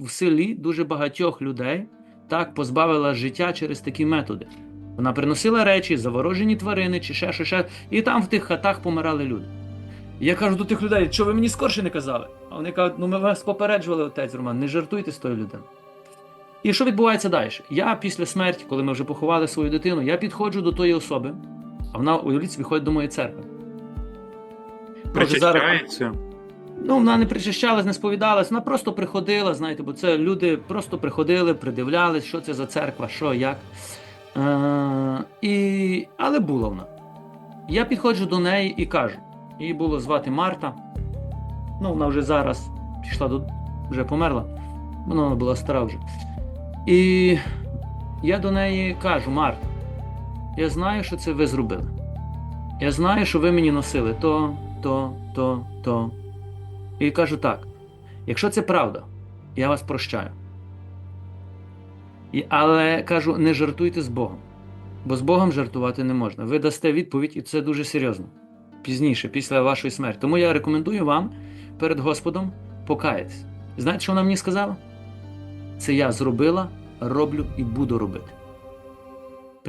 в селі дуже багатьох людей так позбавила життя через такі методи. Вона приносила речі, заворожені тварини чи ще що, ще, і там в тих хатах помирали люди. І я кажу до тих людей, що ви мені скорше не казали? А вони кажуть, ну ми вас попереджували, отець Роман, не жартуйте з тою людиною. І що відбувається далі? Я після смерті, коли ми вже поховали свою дитину, я підходжу до тої особи, а вона уявіть, собі, ходить до моєї церкви. Причащається. Ну, вона не причащалась, не сповідалась, вона просто приходила, знаєте, бо це люди просто приходили, придивлялись, що це за церква, що, як. Е, і... Але була вона. Я підходжу до неї і кажу: її було звати Марта. Ну, вона вже зараз пішла до. вже померла. Вона була стара вже. І я до неї кажу: Марта, я знаю, що це ви зробили. Я знаю, що ви мені носили то, то, то, то. І кажу так: якщо це правда, я вас прощаю. І, але кажу, не жартуйте з Богом, бо з Богом жартувати не можна. Ви дасте відповідь, і це дуже серйозно. Пізніше, після вашої смерті. Тому я рекомендую вам перед Господом покаятися. Знаєте, що вона мені сказала? Це я зробила, роблю і буду робити.